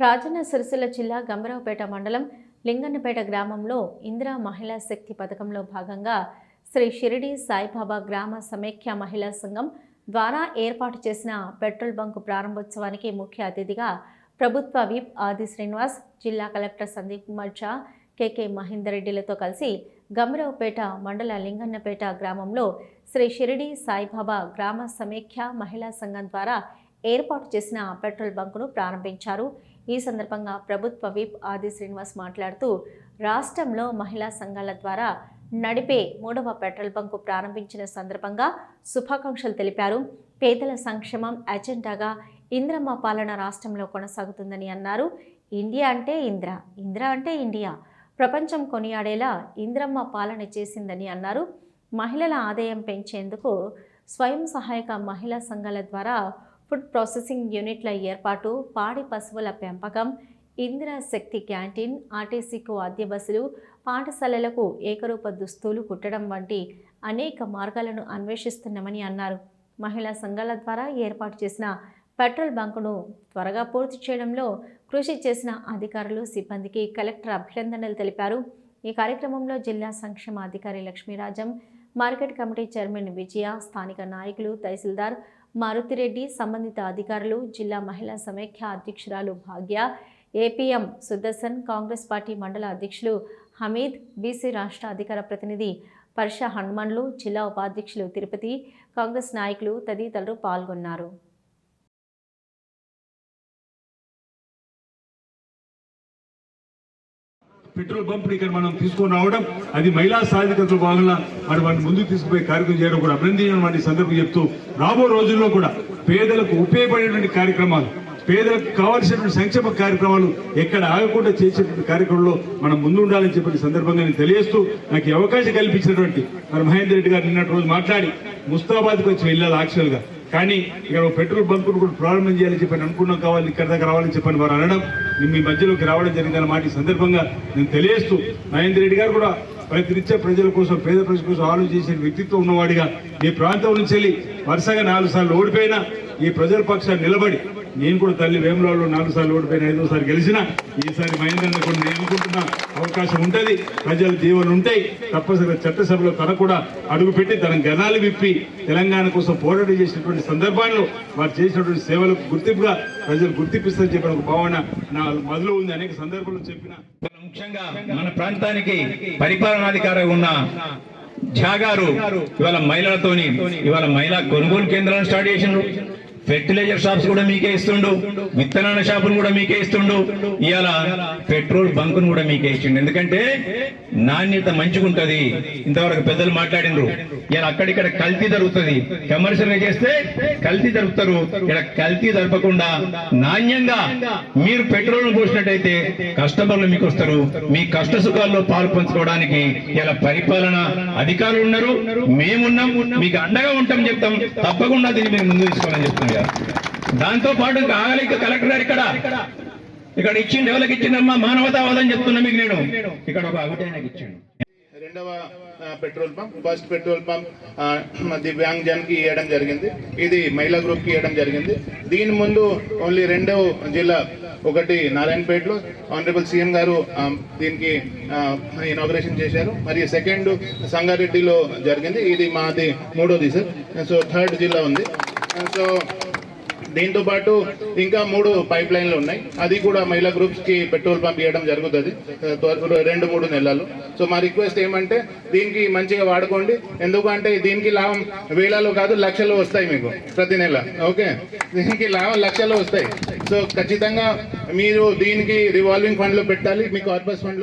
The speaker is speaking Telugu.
రాజన్న సిరిసిల్ల జిల్లా గంభరావుపేట మండలం లింగన్నపేట గ్రామంలో ఇందిరా మహిళా శక్తి పథకంలో భాగంగా శ్రీ షిరిడి సాయిబాబా గ్రామ సమైక్య మహిళా సంఘం ద్వారా ఏర్పాటు చేసిన పెట్రోల్ బంకు ప్రారంభోత్సవానికి ముఖ్య అతిథిగా ప్రభుత్వ విప్ ఆది శ్రీనివాస్ జిల్లా collector Sandeep Kumar Jha K K Mahender రెడ్డిలతో కలిసి గంభరావుపేట మండల లింగన్నపేట గ్రామంలో శ్రీ షిరిడి సాయిబాబా గ్రామ సమైక్య మహిళా సంఘం ద్వారా ఏర్పాటు చేసిన పెట్రోల్ బంకును ప్రారంభించారు. ఈ సందర్భంగా ప్రభుత్వ విప్ ఆది శ్రీనివాస్ మాట్లాడుతూ రాష్ట్రంలో మహిళా సంఘాల ద్వారా నడిపే మూడవ పెట్రోల్ బంకు ప్రారంభించిన సందర్భంగా శుభాకాంక్షలు తెలిపారు. పేదల సంక్షేమం అజెండాగా ఇంద్రమ్మ పాలన రాష్ట్రంలో కొనసాగుతుందని అన్నారు. ఇండియా అంటే ఇంద్ర ఇంద్ర అంటే ఇండియా. ప్రపంచం కొనియాడేలా ఇంద్రమ్మ పాలన చేసిందని అన్నారు. మహిళల ఆదాయం పెంచేందుకు స్వయం సహాయక మహిళా సంఘాల ద్వారా ఫుడ్ ప్రాసెసింగ్ యూనిట్ల ఏర్పాటు పాడి పశువుల పెంపకం ఇందిరా శక్తి క్యాంటీన్ ఆర్టీసీకు అద్దె బస్సులు పాఠశాలలకు ఏకరూప దుస్తులు కుట్టడం వంటి అనేక మార్గాలను అన్వేషిస్తున్నామని అన్నారు. మహిళా సంఘాల ద్వారా ఏర్పాటు చేసిన పెట్రోల్ బంకును త్వరగా పూర్తి చేయడంలో కృషి చేసిన అధికారులు సిబ్బందికి కలెక్టర్ అభినందనలు తెలిపారు. ఈ కార్యక్రమంలో జిల్లా సంక్షేమ అధికారి Lakshmirajam market committee chairman Vijaya స్థానిక నాయకులు తహసీల్దార్ మారుతిరెడ్డి సంబంధిత అధికారులు జిల్లా మహిళా సమైక్య అధ్యక్షురాలు Bhagya APM Sudarshan Congress party మండల అధ్యక్షులు హమీద్ బీసీ రాష్ట్ర అధికార ప్రతినిధి పర్ష హనుమన్లు జిల్లా ఉపాధ్యక్షులు తిరుపతి కాంగ్రెస్ నాయకులు తదితరులు పాల్గొన్నారు. పెట్రోల్ పంప్ ఇక్కడ మనం తీసుకొని రావడం అది మహిళా సాధికతలో భాగంగా మరి వాటిని ముందుకు తీసుకుపోయే కార్యక్రమం చేయడం కూడా అభినందనీయమైన ఈ సందర్భం చెప్తూ రాబో రోజుల్లో కూడా పేదలకు ఉపయోగపడేటువంటి కార్యక్రమాలు పేదలకు కావాల్సినటువంటి సంక్షేమ కార్యక్రమాలు ఎక్కడ ఆగకుండా చేసేటువంటి కార్యక్రమంలో మనం ముందు ఉండాలని చెప్పిన సందర్భంగా నేను తెలియజేస్తూ నాకు అవకాశం కల్పించినటువంటి మరి మహేందర్ రెడ్డి గారు నిన్నటి రోజు మాట్లాడి ముస్తాబాద్కి వచ్చి వెళ్ళాలి యాక్చువల్గా కానీ ఇక్కడ పెట్రోల్ బంకును కూడా ప్రారంభం చేయాలని చెప్పని అనుకున్నాం కావాలి ఇక్కడ దాకా రావాలని చెప్పని వారు అనడం మీ మధ్యలోకి రావడం జరిగిందన్న మాట ఈ సందర్భంగా నేను తెలియజేస్తూ నరేంద్ర రెడ్డి గారు కూడా ప్రతినిత్య ప్రజల కోసం పేద ప్రజల కోసం ఆలోచన చేసిన వ్యక్తిత్వం ఉన్నవాడిగా ఈ ప్రాంతం నుంచి వెళ్ళి వరుసగా నాలుగు సార్లు ఓడిపోయినా ఈ ప్రజల పక్షాన్ని నిలబడి నేను కూడా తల్లి వేములలో నాలుగు సార్లు ఓడిపోయిన ఐదోసారి గెలిచిన ఈసారి మహేంద్రన్న కూడా నేను అనుకుంటున్న అవకాశం ఉంటుంది. ప్రజల జీవన ఉంటాయి. తప్పనిసరిగా చట్టసభలో తన కూడా అడుగుపెట్టి తన గణాలు విప్పి తెలంగాణ కోసం పోరాటం చేసినటువంటి సందర్భాల్లో వారు చేసినటువంటి సేవలకు గుర్తింపుగా ప్రజలు గుర్తిపిస్తారని చెప్పిన ఒక భావన నా మొదలు ఉంది. అనేక సందర్భాల్లో చెప్పిన. ముఖ్యంగా మన ప్రాంతానికి పరిపాలనాధికారి ఉన్న ఝాగారు ఇవాళ మహిళలతోని ఇవాళ మహిళా కొనుగోలు కేంద్రాలను స్టార్ట్ చేసినారు ఫెర్టిలైజర్ షాప్స్ కూడా మీకే ఇస్తుండు. విత్తనాల షాపులు కూడా మీకే ఇస్తుండు. ఇవాళ పెట్రోల్ బంకును కూడా మీకే ఇచ్చిండు. ఎందుకంటే నాణ్యత మంచిగుంటది ఇంతవరకు పెద్దలు మాట్లాడినరు ఇలా అక్కడిక్కడ కల్తీ జరుగుతుంది. కమర్షియల్గా చేస్తే కల్తీ జరుపుతారు. ఇక్కడ కల్తీ జరపకుండా నాణ్యంగా మీరు పెట్రోల్ పోసినట్టయితే కస్టమర్లు మీకు వస్తారు మీ కష్ట సుఖాల్లో పాలు పంచుకోవడానికి ఇలా పరిపాలన అధికారులు ఉన్నారు. మేమున్నాం. మీకు అండగా ఉంటాం చెప్తాం. తప్పకుండా దీన్ని మీరు ముందు తీసుకోవాలని చెప్తున్నారు దాంతో పాటు కాగలిక కలెక్టర్ ఇక్కడ. ఇక్కడ ఇచ్చింది ఎవరికి ఇచ్చిండమ్మా మానవతావాదం చెప్తున్నా మీకు నేను. ఇక్కడ ఒక ఒకటి ఆయనకి రెండవ petrol pump first petrol pump ఆ, దివ్యాంగ్కి ఇవ్వడం జరిగింది. ఇది మహిళా గ్రూప్కి ఇవ్వడం జరిగింది. దీని ముందు ఓన్లీ రెండవ జిల్లా ఒకటి నారాయణపేటలో ఆనరబుల్ సీఎం గారు దీనికి ఇనాగ్రేషన్ చేశారు. మరియు సెకండ్ సంగారెడ్డిలో జరిగింది. ఇది మాది మూడోది సార్. సో థర్డ్ జిల్లా ఉంది. సో దీంతో పాటు ఇంకా మూడు పైప్ లైన్లు ఉన్నాయి. అది కూడా మహిళా గ్రూప్స్కి పెట్రోల్ పంప్ ఇవ్వడం జరుగుతుంది. రెండు మూడు నెలలు. సో మా రిక్వెస్ట్ ఏమంటే దీనికి మంచిగా వాడుకోండి. ఎందుకంటే దీనికి లాభం వేలలో కాదు లక్షలు వస్తాయి మీకు ప్రతి నెల. ఓకే? దీనికి లాభం లక్షలు వస్తాయి. సో ఖచ్చితంగా మీరు దీనికి రివాల్వింగ్ ఫండ్లో పెట్టాలి. మీ కార్పస్ ఫండ్